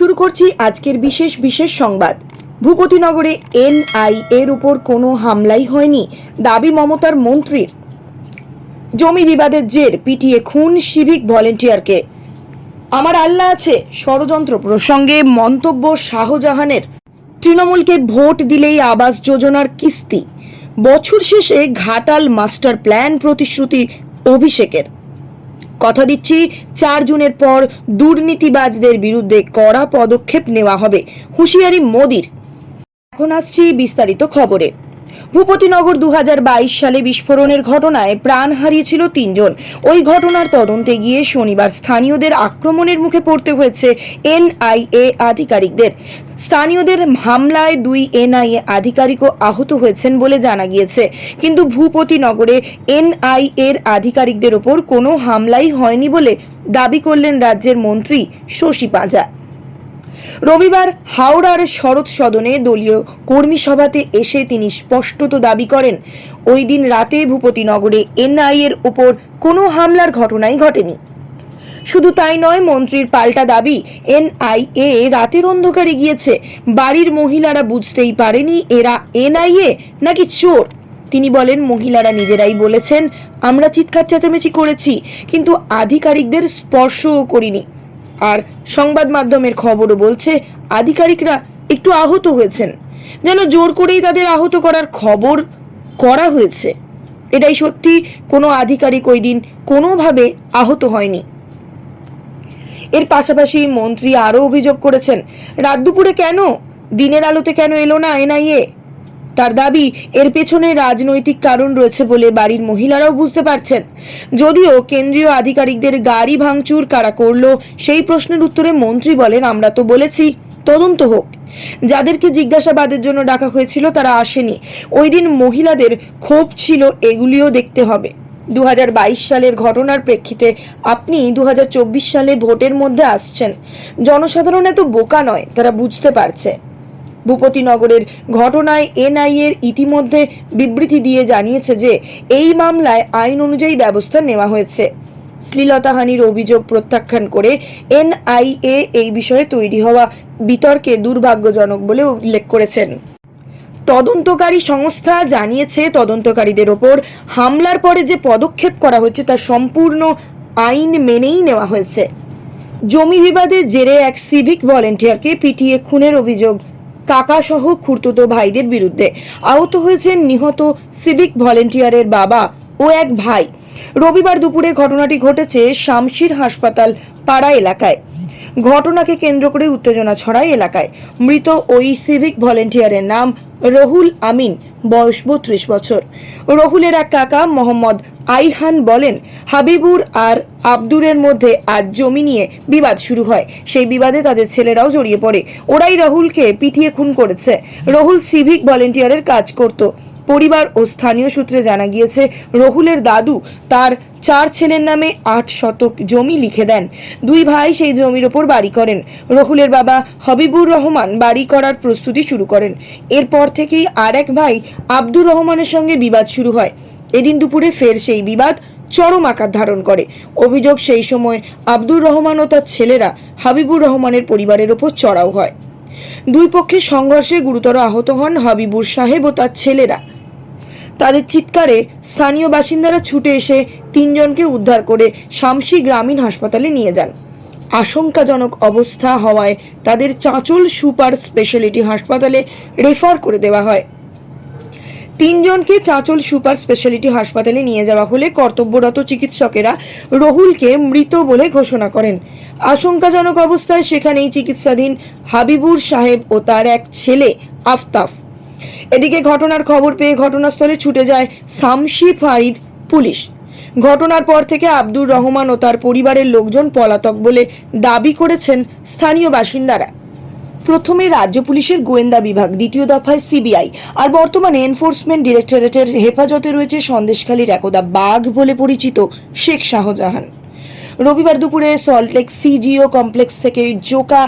শুরু করছি আজকের বিশেষ বিশেষ সংবাদ। ভূপতিনগরে এনআই এর উপর কোনো হামলাই হয়নি, দাবি মমতার মন্ত্রীর। জমি বিবাদের জের, পিটিয়ে খুন সিভিক ভলেন্টিয়ারকে। আমার আল্লাহ আছে ষড়যন্ত্র প্রসঙ্গে মন্তব্য শাহজাহানের। তৃণমূলকে ভোট দিলেই আবাস যোজনার কিস্তি। বছর শেষে ঘাটাল মাস্টার প্ল্যান প্রতিশ্রুতি অভিষেকের। কথা দিচ্ছি, চার জুনের পর দুর্নীতিবাজদের বিরুদ্ধে কড়া পদক্ষেপ নেওয়া হবে। হুঁশিয়ারি মোদির। এখন আসছি বিস্তারিত খবরে। ভূপতিনগর দু হাজার বাইশ সালে বিস্ফোরণের ঘটনায় প্রাণ হারিয়েছিল তিনজন। ওই ঘটনার তদন্তে গিয়ে শনিবার স্থানীয়দের আক্রমণের মুখে পড়তে হয়েছে এনআইএ আধিকারিকদের। স্থানীয়দের হামলায় দুই এনআইএ আধিকারিকও আহত হয়েছেন বলে জানা গিয়েছে। কিন্তু ভূপতিনগরে এনআইএ এর আধিকারিকদের ওপর কোনো হামলাই হয়নি বলে দাবি করলেন রাজ্যের মন্ত্রী শশী পাঁজা। রবিবার হাওড়ার শরৎ সদনে দলীয় কর্মী সভাতে এসে তিনি স্পষ্টত দাবি করেন, ওই দিন রাতে ভূপতিনগরে এনআই এর উপর কোনো হামলার ঘটনাই ঘটেনি। শুধু তাই নয়, মন্ত্রীর পাল্টা দাবি, এনআইএ রাতের অন্ধকারে গিয়েছে, বাড়ির মহিলারা বুঝতেই পারেনি এরা এনআইএ নাকি চোর। তিনি বলেন, মহিলারা নিজেরাই বলেছেন, আমরা চিৎকার চেঁচামেচি করেছি, কিন্তু আধিকারিকদের স্পর্শও করিনি। আর সংবাদ মাধ্যমের খবরও বলছে, আধিকারিকরা একটু আহত হয়েছেন। যেন জোর করেই তাদের আহত করার খবর করা হয়েছে। এটাই সত্যি, কোনো আধিকারিক ওই দিন কোনোভাবে আহত হয়নি। এর পাশাপাশি মন্ত্রী আরও অভিযোগ করেছেন, রাত দুপুরে কেন? দিনের আলোতে কেন এলো না এনআইএ? তার দাবি, এর পেছনে রাজনৈতিক কারণ রয়েছে বলে বাড়ির মহিলারাও বুঝতে পারছেন। যদিও কেন্দ্রীয় আধিকারিকদের গাড়ি ভাঙচুর কারা করল, সেই প্রশ্নের উত্তরে মন্ত্রী বলেন, আমরা তো বলেছি, তদন্ত হোক। যাদেরকে জিজ্ঞাসাবাদের জন্য ডাকা হয়েছিল তারা আসেনি। ওই দিন মহিলাদের ক্ষোভ ছিল, এগুলিও দেখতে হবে। দু হাজার বাইশ সালের ঘটনার প্রেক্ষিতে আপনি দু হাজার চব্বিশ সালে ভোটের মধ্যে আসছেন। জনসাধারণ এত বোকা নয়, তারা বুঝতে পারছে। ভূপতিনগরের ঘটনায় এনআইএর ইতিমধ্যে বিবৃতি দিয়ে জানিয়েছে যে, এই মামলায় আইন অনুযায়ী ব্যবস্থা নেওয়া হয়েছে। শ্লীলতাহানির অভিযোগ প্রত্যাখ্যান করে এনআইএ এই বিষয়ে তৈরি হওয়া বিতর্কে দুর্ভাগ্যজনক বলে উল্লেখ করেছেন। তদন্তকারী সংস্থা জানিয়েছে, তদন্তকারীদের ওপর হামলার পরে যে পদক্ষেপ করা হয়েছে তা সম্পূর্ণ আইন মেনেই নেওয়া হয়েছে। জমি বিবাদের জেরে এক সিভিক ভলেন্টিয়ারকে পিটিয়ে খুনের অভিযোগ কাকাসহ খুর্তুতো ভাইদের বিরুদ্ধে। আহত হয়েছেন নিহত সিভিক ভলেন্টিয়ারের বাবা ও এক ভাই। রবিবার দুপুরে ঘটনাটি ঘটেছে শামশির হাসপাতাল পাড়া এলাকায়। ঘটনাকে কেন্দ্র করে উত্তেজনা ছড়ায় এলাকায়। মৃত ওই সিভিক ভলেন্টিয়ারের নাম রহুল আমিন, বয়স বত্রিশ বছর। রহুলের এক কাকা মোহাম্মদ আইহান বলেন, হাবিবুর আর আব্দুরের মধ্যে আজ জমি নিয়ে বিবাদ শুরু হয়। সেই বিবাদে তাদের ছেলেরাও জড়িয়ে পড়ে। ওরাই রাহুলকে পিটিয়ে খুন করেছে। রহুল সিভিক ভলেন্টিয়ারের কাজ করত। পরিবার ও স্থানীয় সূত্রে জানা গিয়েছে, রহুলের দাদু তার চার ছেলের নামে আট শতক জমি লিখে দেন। দুই ভাই সেই জমির ওপর বাড়ি করেন। রহুলের বাবা হবিবুর রহমান বাড়ি করার প্রস্তুতি শুরু করেন। এরপর থেকেই আর এক ভাই আব্দুর রহমানের সঙ্গে বিবাদ শুরু হয়। এদিন দুপুরে ফের সেই বিবাদ চরম আকার ধারণ করে। অভিযোগ সেই সময় আব্দুর রহমান ও তার ছেলেরা হাবিবুর রহমানের পরিবারের ওপর চড়াও হয়। দুই পক্ষের সংঘর্ষে গুরুতর আহত হন হাবিবুর সাহেব ও তার ছেলেরা। তাদের চিৎকারে স্থানীয় বাসিন্দারা ছুটে এসে তিনজনকে উদ্ধার করে শামসি গ্রামীণ হাসপাতালে নিয়ে যান। আশঙ্কাজনক অবস্থা হওয়ায় তাদের চাঁচল সুপার স্পেশালিটি হাসপাতালে রেফার করে দেওয়া হয়। তিনজনকে চাঁচল সুপার স্পেশালিটি হাসপাতালে নিয়ে যাওয়া হলে কর্তব্যরত চিকিৎসকেরা রহুলকে মৃত বলে ঘোষণা করেন। আশঙ্কাজনক অবস্থায় সেখানেই চিকিৎসাধীন হাবিবুর সাহেব ও তার এক ছেলে আফতাফ। এদিকে ঘটনার খবর পেয়ে ঘটনাস্থলে ছুটে যায় সামশি ফাঁড়ির পুলিশ। ঘটনার পর থেকে আব্দুর রহমান ও তার পরিবারের লোকজন পলাতক বলে দাবি করেছেন স্থানীয় বাসিন্দারা। প্রথমে রাজ্য পুলিশের গোয়েন্দা বিভাগ, দ্বিতীয় দফায় সিবিআই আর বর্তমানে এনফোর্সমেন্ট ডিরেক্টরেটের হেফাজতে রয়েছে সন্দেশখালীর একদা বাঘ বলে পরিচিত শেখ শাহজাহান। রবিবার দুপুরে সল্টলেক সিজিও কমপ্লেক্স থেকে জোকা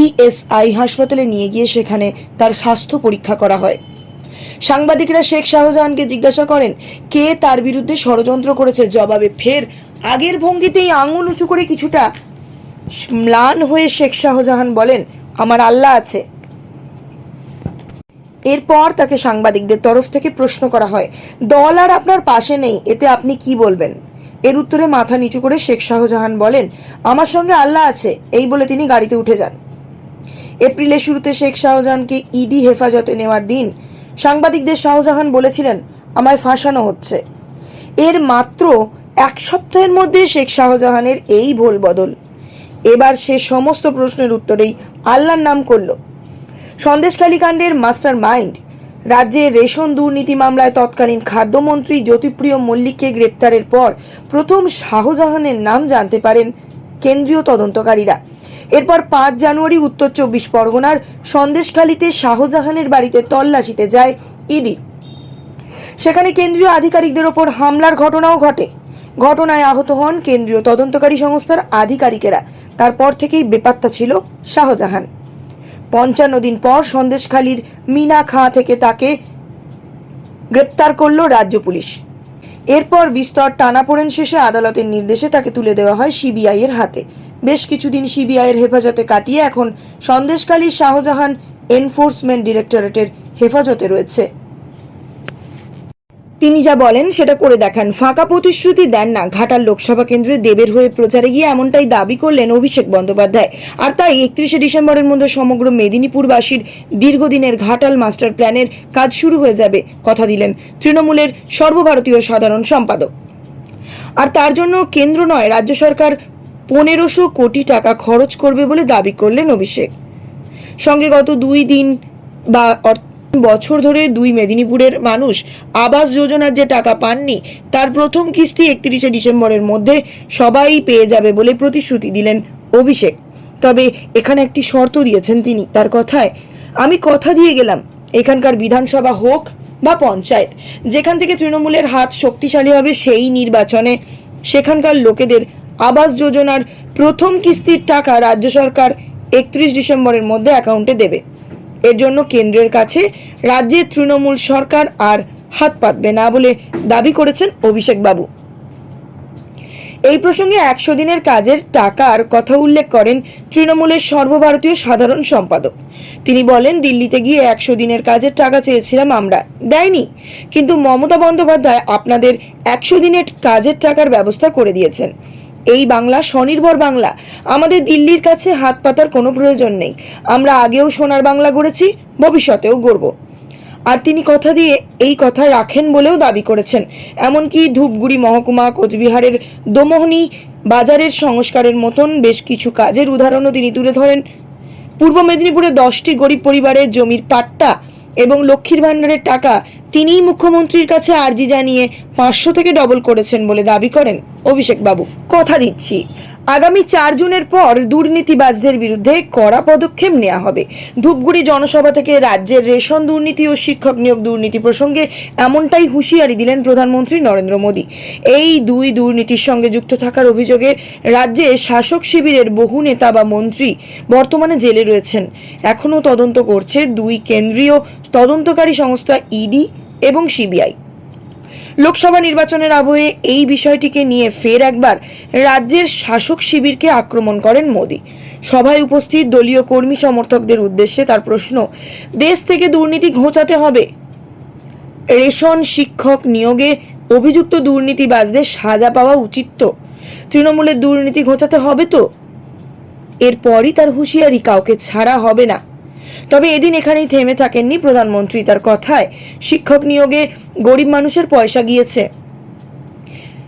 ইএসআই হাসপাতালে নিয়ে গিয়ে সেখানে তার স্বাস্থ্য পরীক্ষা করা হয়। সাংবাদিকরা শেখ শাহজাহানকে জিজ্ঞাসা করেন, কে তার বিরুদ্ধে ষড়যন্ত্র করেছে? জবাবে ফের, আগের ভঙ্গিতেই আঙুল উঁচু করে কিছুটা ম্লান হয়ে শেখ শাহজাহান বলেন, আমার আল্লাহ আছে। এরপর তাকে সাংবাদিকদের তরফ থেকে প্রশ্ন করা হয়, দল আর আপনার পাশে নেই, এতে আপনি কি বলবেন? এর উত্তরে মাথা নিচু করে শেখ শাহজাহান বলেন, আমার সঙ্গে আল্লাহ আছে, এই বলে তিনি গাড়িতে উঠে যান। এপ্রিলের শুরুতে শেখ শাহজাহানকে ইডি হেফাজতে নেওয়ার দিন সাংবাদিকদের শাহজাহান বলেছিলেন, আমায় ফাঁসানো হচ্ছে। এর মাত্র এক সপ্তাহের মধ্যে শেখ শাহজাহানের এই ভোল বদল। এবার সে সমস্ত প্রশ্নের উত্তরেই আল্লাহর নাম করল। সন্দেশখালী কাণ্ডের মাস্টার মাইন্ড রাজ্যের রেশন দুর্নীতি মামলায় তৎকালীন খাদ্যমন্ত্রী জ্যোতিপ্রিয় মল্লিককে গ্রেপ্তারের পর প্রথম শাহজাহানের নাম জানতে পারেন কেন্দ্রীয় তদন্তকারীরা। এরপর পাঁচ জানুয়ারি উত্তর চব্বিশ পরগনার সন্দেশখালীতে শাহজাহানের বাড়িতে তল্লাশিতে যায় ইডি। সেখানে কেন্দ্রীয় আধিকারিকদের ওপর হামলার ঘটনাও ঘটে। ঘটনায় আহত হন কেন্দ্রীয় তদন্তকারী সংস্থার আধিকারিকেরা। তারপর থেকেই বেপাত্তা ছিল শাহজাহান। পঞ্চান্ন দিন পর সন্দেশখালীর মিনা খাঁ থেকে তাকে গ্রেপ্তার করল রাজ্য পুলিশ। এরপর বিস্তর টানাপোড়েন শেষে আদালতের নির্দেশে তাকে তুলে দেওয়া হয় সিবিআই এর হাতে। বেশ কিছুদিন সিবিআই এর হেফাজতে কাটিয়ে এখন সন্দেশকালী শাহজাহান এনফোর্সমেন্ট ডিরেক্টরেটের হেফাজতে রয়েছে। তিনি যা বলেন সেটা করে দেখান। ফাঁকা প্রতিশ্রুতি দেন না। ঘাটাল লোকসভা কেন্দ্রে দেবের হয়ে প্রচারে গিয়ে এমনটাই দাবি করলেন অভিষেক বন্দ্যোপাধ্যায়। আর তাই একত্রিশে ডিসেম্বরের মধ্যে সমগ্র মেদিনীপুরবাসীর দীর্ঘদিনের ঘাটাল মাস্টার প্ল্যানের কাজ শুরু হয়ে যাবে, কথা দিলেন তৃণমূলের সর্বভারতীয় সাধারণ সম্পাদক। আর তার জন্য কেন্দ্র নয়, রাজ্য সরকার পনেরোশো কোটি টাকা খরচ করবে বলে দাবি করলেন অভিষেক। সঙ্গে গত দুই দিন বা বছর ধরে দুই মেদিনীপুরের মানুষ আবাস যোজনার যে টাকা পাননি, তার প্রথম কিস্তি একত্রিশে ডিসেম্বরের মধ্যে সবাই পেয়ে যাবে বলে প্রতিশ্রুতি দিলেন অভিষেক। তবে এখানে একটি শর্ত দিয়েছেন তিনি তার কথায়। আমি কথা দিয়ে গেলাম, এখানকার বিধানসভা হোক বা পঞ্চায়েত, যেখান থেকে তৃণমূলের হাত শক্তিশালী হবে সেই নির্বাচনে সেখানকার লোকেদের আবাস যোজনার প্রথম কিস্তির টাকা রাজ্য সরকার একত্রিশ ডিসেম্বরের মধ্যে অ্যাকাউন্টে দেবে। এর জন্য কেন্দ্রের কাছে রাজ্যের তৃণমূল সরকার আর হাত পাতবে না বলে দাবি করেছেন অভিষেক বাবু। এই প্রসঙ্গে একশো দিনের কাজের টাকার কথা উল্লেখ করেন তৃণমূলের সর্বভারতীয় সাধারণ সম্পাদক। তিনি বলেন, দিল্লিতে গিয়ে একশো দিনের কাজের টাকা চেয়েছিলাম আমরা, দেয়নি। কিন্তু মমতা বন্দ্যোপাধ্যায় আপনাদের একশো দিনের কাজের টাকার ব্যবস্থা করে দিয়েছেন। এই বাংলা স্বনির্ভর বাংলা। আমাদের দিল্লির কাছে হাত পাতার কোনো প্রয়োজন নেই। আমরা আগেও সোনার বাংলা গড়েছি, ভবিষ্যতেও গড়ব। আর তিনি কথা দিয়ে এই কথা রাখেন বলেও দাবি করেছেন। এমনকি ধূপগুড়ি মহকুমা, কোচবিহারের দোমোহনী বাজারের সংস্কারের মতন বেশ কিছু কাজের উদাহরণও তিনি তুলে ধরেন। পূর্ব মেদিনীপুরে দশটি গরিব পরিবারের জমির পাট্টা এবং লক্ষ্মীর ভাণ্ডারের টাকা তিনিই মুখ্যমন্ত্রীর কাছে আর্জি জানিয়ে পাঁচশো থেকে ডবল করেছেন বলে দাবি করেন অভিষেক বাবু কথা দিচ্ছি। আগামী চার জুনের পর দুর্নীতিবাজদের বিরুদ্ধে কড়া পদক্ষেপ নেওয়া হবে। ধূপগুড়ি জনসভা থেকে রাজ্যের রেশন দুর্নীতি ও শিক্ষক নিয়োগ দুর্নীতি প্রসঙ্গে এমনটাই হুঁশিয়ারি দিলেন প্রধানমন্ত্রী নরেন্দ্র মোদী। এই দুই দুর্নীতির সঙ্গে যুক্ত থাকার অভিযোগে রাজ্যে শাসক শিবিরের বহু নেতা বা মন্ত্রী বর্তমানে জেলে রয়েছেন। এখনও তদন্ত করছে দুই কেন্দ্রীয় তদন্তকারী সংস্থা ইডি এবং সিবিআই। লোকসভা নির্বাচনের আবহে এই বিষয়টিকে নিয়ে ফের একবার রাজ্যের শাসক শিবিরকে আক্রমণ করেন মোদী। সভায় উপস্থিত দলীয় কর্মী সমর্থকদের উদ্দেশ্যে তার প্রশ্ন, দেশ থেকে দুর্নীতি ঘোচাতে হবে? রেশন শিক্ষক নিয়োগে অভিযুক্ত দুর্নীতিবাজদের সাজা পাওয়া উচিত তো। তৃণমূলের দুর্নীতি ঘোচাতে হবে তো? এরপরই তার হুঁশিয়ারি কাউকে ছাড়া হবে না। তবে এদিন এখানেই থেমে থাকেননি প্রধানমন্ত্রী। তার কথায় শিক্ষক নিয়োগে গরিব মানুষের পয়সা গিয়েছে।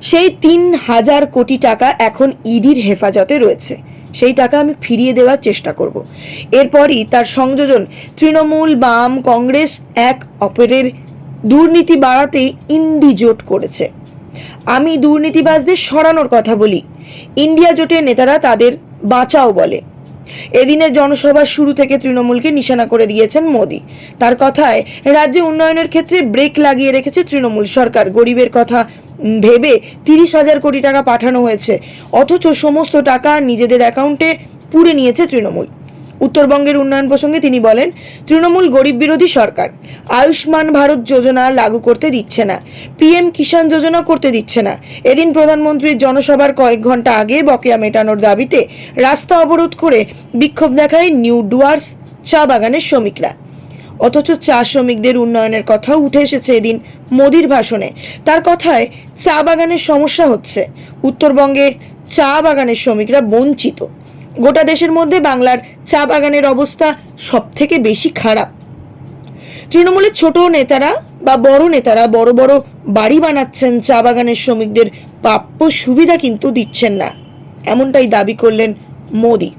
সেই তিন হাজার কোটি টাকা এখন ইডির হেফাজতে রয়েছে। সেই টাকা আমি ফিরিয়ে দেওয়ার চেষ্টা করব। এরপরই তার সংযোজন তৃণমূল, বাম, কংগ্রেস এক অপরের দুর্নীতি বাড়াতে ইন্ডি জোট করেছে। আমি দুর্নীতিবাজদের সরানোর কথা বলি। ইন্ডিয়া জোটের নেতারা তাদের বাঁচাও বলে। এদিনের জনসভার শুরু থেকে তৃণমূলকে নিশানা করে দিয়েছেন মোদী। তার কথায় রাজ্যে উন্নয়নের ক্ষেত্রে ব্রেক লাগিয়ে রেখেছে তৃণমূল সরকার। গরিবের কথা ভেবে তিরিশ হাজার কোটি টাকা পাঠানো হয়েছে। অথচ সমস্ত টাকা নিজেদের অ্যাকাউন্টে পুড়ে নিয়েছে তৃণমূল। উত্তরবঙ্গের উন্নয়ন প্রসঙ্গে তিনি বলেন, তৃণমূল গরিব বিরোধী সরকার। আয়ুষ্মান ভারত যোজনা লাগু করতে দিচ্ছে না। পিএম কিষাণ যোজনা করতে দিচ্ছে না। এদিন প্রধানমন্ত্রীর জনসভার কয়েক ঘণ্টা আগে বকেয়া মেটানোর দাবিতে রাস্তা অবরোধ করে বিক্ষোভ দেখায় নিউ ডুয়ার্স চা বাগানের শ্রমিকরা। অথচ চা শ্রমিকদের উন্নয়নের কথাও উঠে এসেছে এদিন মোদির ভাষণে। তার কথায় চা বাগানের সমস্যা হচ্ছে। উত্তরবঙ্গে চা বাগানের শ্রমিকরা বঞ্চিত। গোটা দেশের মধ্যে বাংলার চা বাগানের অবস্থা সব থেকে বেশি খারাপ। তৃণমূলের ছোট নেতারা বা বড় নেতারা বড় বড় বাড়ি বানাচ্ছেন চা বাগানের শ্রমিকদের প্রাপ্য সুবিধা কিন্তু দিচ্ছেন না। এমনটাই দাবি করলেন মোদি।